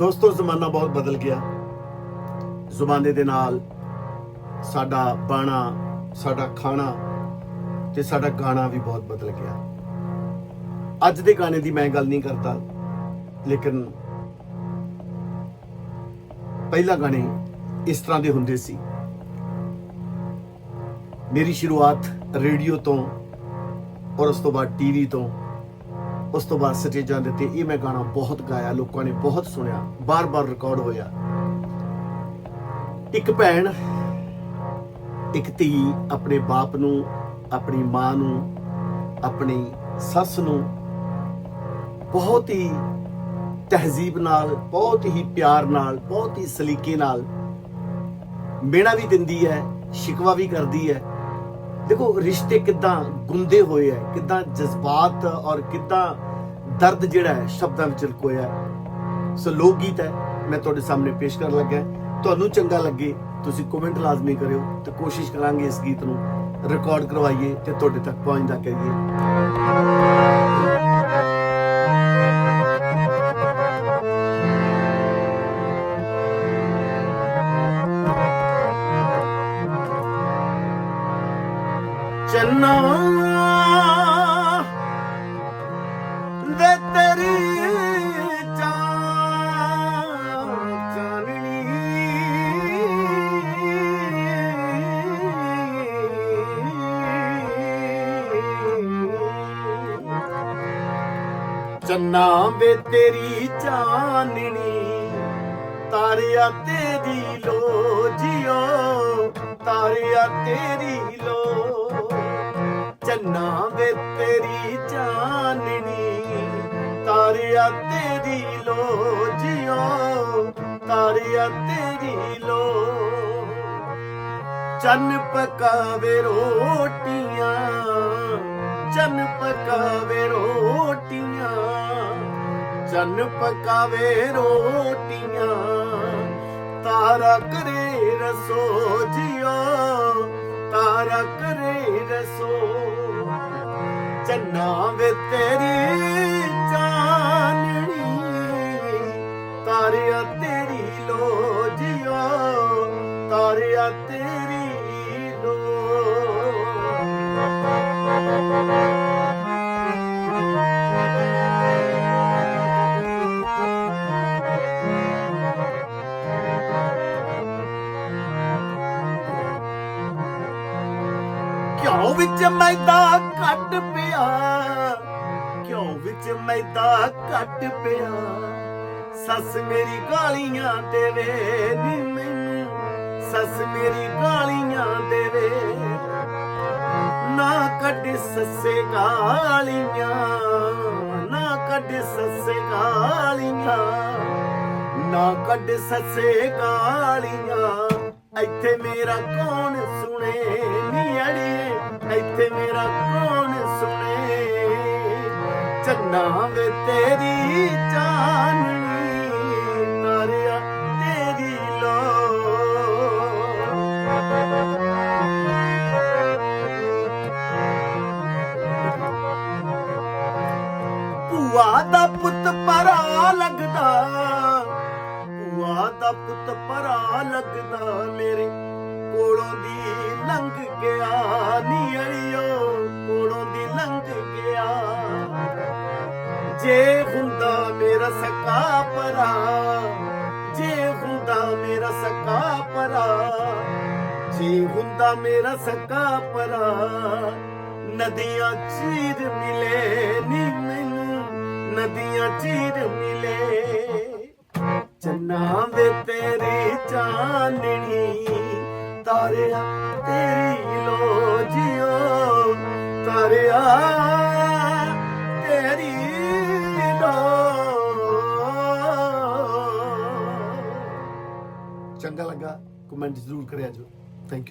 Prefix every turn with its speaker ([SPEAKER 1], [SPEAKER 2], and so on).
[SPEAKER 1] ਦੋਸਤੋ, ਜ਼ਮਾਨਾ ਬਹੁਤ ਬਦਲ ਗਿਆ। ਜ਼ਮਾਨੇ ਦੇ ਨਾਲ ਸਾਡਾ ਬਾਣਾ, ਸਾਡਾ ਖਾਣਾ ਤੇ ਸਾਡਾ ਗਾਣਾ ਵੀ ਬਹੁਤ ਬਦਲ ਗਿਆ। ਅੱਜ ਦੇ ਗਾਣੇ ਦੀ ਮੈਂ ਗੱਲ ਨਹੀਂ ਕਰਦਾ, ਲੇਕਿਨ ਪਹਿਲਾ ਗਾਣੇ ਇਸ ਤਰ੍ਹਾਂ ਦੇ ਹੁੰਦੇ ਸੀ। ਮੇਰੀ ਸ਼ੁਰੂਆਤ ਰੇਡੀਓ ਤੋਂ ਔਰ ਉਸ ਤੋਂ ਬਾਅਦ ਟੀਵੀ ਤੋਂ ਉਸ ਤੋਂ ਬਾਅਦ ਸਟੇਜਾਂ ਦੇ ਤੇ ਇਹ ਮੈਂ ਗਾਣਾ ਬਹੁਤ ਗਾਇਆ, ਲੋਕਾਂ ਨੇ ਬਹੁਤ ਸੁਣਿਆ, ਬਾਰ-ਬਾਰ ਰਿਕਾਰਡ ਹੋਇਆ। ਇੱਕ ਭੈਣ, ਇੱਕ ਧੀ ਆਪਣੇ ਬਾਪ ਨੂੰ, ਆਪਣੀ ਮਾਂ ਨੂੰ, ਆਪਣੀ ਸੱਸ ਨੂੰ ਬਹੁਤ ਹੀ ਤਹਿਜ਼ੀਬ ਨਾਲ, ਬਹੁਤ ਹੀ ਪਿਆਰ ਨਾਲ, ਬਹੁਤ ਹੀ ਸਲੀਕੇ ਨਾਲ ਮੇਣਾ ਵੀ ਦਿੰਦੀ ਹੈ, ਸ਼ਿਕਵਾ ਵੀ ਕਰਦੀ ਹੈ। ਦੇਖੋ ਰਿਸ਼ਤੇ ਕਿੱਦਾਂ ਗੁੰਦੇ ਹੋਏ ਹੈ ਕਿੱਦਾਂ ਜਜ਼ਬਾਤ ਔਰ ਕਿੱਦਾਂ ਦਰਦ ਜਿਹੜਾ ਹੈ ਸ਼ਬਦਾਂ ਵਿੱਚ ਲੁਕੋਇਆ ਹੈ ਸੋ ਲੋਕ ਗੀਤ ਹੈ, ਮੈਂ ਤੁਹਾਡੇ ਸਾਹਮਣੇ ਪੇਸ਼ ਕਰਨ ਲੱਗਾ ਤੁਹਾਨੂੰ ਚੰਗਾ ਲੱਗੇ, ਤੁਸੀਂ ਕਮੈਂਟ ਲਾਜ਼ਮੀ ਕਰਿਓ ਤੇ ਕੋਸ਼ਿਸ਼ ਕਰਾਂਗੇ ਇਸ ਗੀਤ ਨੂੰ ਰਿਕਾਰਡ ਕਰਵਾਈਏ ਤੇ ਤੁਹਾਡੇ ਤੱਕ ਪਹੁੰਚਦਾ ਕਰੀਏ। ਚੰਨਾ ਦੇ ਤੇਰੀ ਚੰਨਾ ਵੇ ਤੇਰੀ ਚਾਨਣੀ ਤਾਰਿਆ ਤੇਰੀ ਲੋ ਜਿਓ ਤਾਰਿਆ ਤੇਰੀ ਲੋ ਚੰਨਾ ਵੇ ਤੇਰੀ ਚਾਨਣੀ ਤਾਰਿਆ ਤੇਰੀ ਲੋ ਜਿਓ ਤਾਰਿਆ ਤੇਰੀ ਲੋ ਚੰਨ ਪਕਾਵੇ ਰੋਟੀਆਂ, ਚੰਨ ਪਕਾਵੇ ਰੋਟੀਆਂ, ਚੰਨ ਪਕਾਵੇ ਰੋਟੀਆਂ, ਤਾਰਾ ਕਰੇ ਰਸੋ ਜਿਓ ਤਾਰਾ ਕਰੇ ਰਸੋ। ਚੰਨਾ ਵੇ ਤੇਰੀ ਚਾਨਣੀ। ਤਾਰਿਆ ਤੇਰੀ ਲੋ ਜਿਓ ਤਾਰਿਆ ਤੇਰੀ ਘਿਓ ਵਿੱਚ ਮੈਦਾ ਘੱਟ ਪਿਆ। ਘਿਓ ਵਿੱਚ ਮੈਦਾ ਘੱਟ ਪਿਆ। ਸੱਸ ਮੇਰੀ ਗਾਲੀਆਂ ਦੇਵੇ ਨੀ ਮੈਨੂੰ। ਸੱਸ ਮੇਰੀ ਗਾਲੀਆਂ ਦੇਵੇ। ਨਾ ਕੱਢ ਸੱਸੇ ਗਾਲੀਆਂ। ਨਾ ਕੱਢ ਸੱਸੇ ਗਾਲੀਆਂ। ਨਾ ਕੱਢ ਸੱਸੇ ਗਾਲੀਆਂ। ਇੱਥੇ ਮੇਰਾ ਕੌਣ ਸੁਣੇ ਨੀ ਅੜੀਏ। ਇੱਥੇ ਮੇਰਾ ਕੌਣ ਸੁਣੇ? ਚੰਨਾ ਵੇ ਤੇਰੀ ਚਾਨਣੀ, ਤਾਰਿਆ ਤੇਰੀ ਲੋ ਭੂਆ ਦਾ ਪੁੱਤ ਪਰਾ ਲੱਗਦਾ, ਭੂਆ ਦਾ ਪੁੱਤ ਪਰਾ ਲੱਗਦਾ, ਮੇਰੇ ਕੋਲੋਂ ਦੀ ਲੰਘ ਗਿਆ ਨੀ। ਜੇ ਹੁੰਦਾ ਮੇਰਾ ਸਕਾ ਪਰਾ, ਜੇ ਹੁੰਦਾ ਮੇਰਾ ਸਕਾ ਪਰਾ, ਜੇ ਹੁੰਦਾ ਮੇਰਾ ਸਕਾ ਪਰਾ, ਨਦੀਆਂ ਚੀਰ ਮਿਲੇ ਨੀ ਮੈਨੂੰ, ਨਦੀਆਂ ਚੀਰ ਮਿਲੇ। ਚੰਨਾ ਵੇ ਤੇਰੀ ਚਾਨਣੀ ਚੰਗਾ ਲੱਗਾ। ਕਮੈਂਟ ਜ਼ਰੂਰ ਕਰਿਆ ਜੋ। Thank you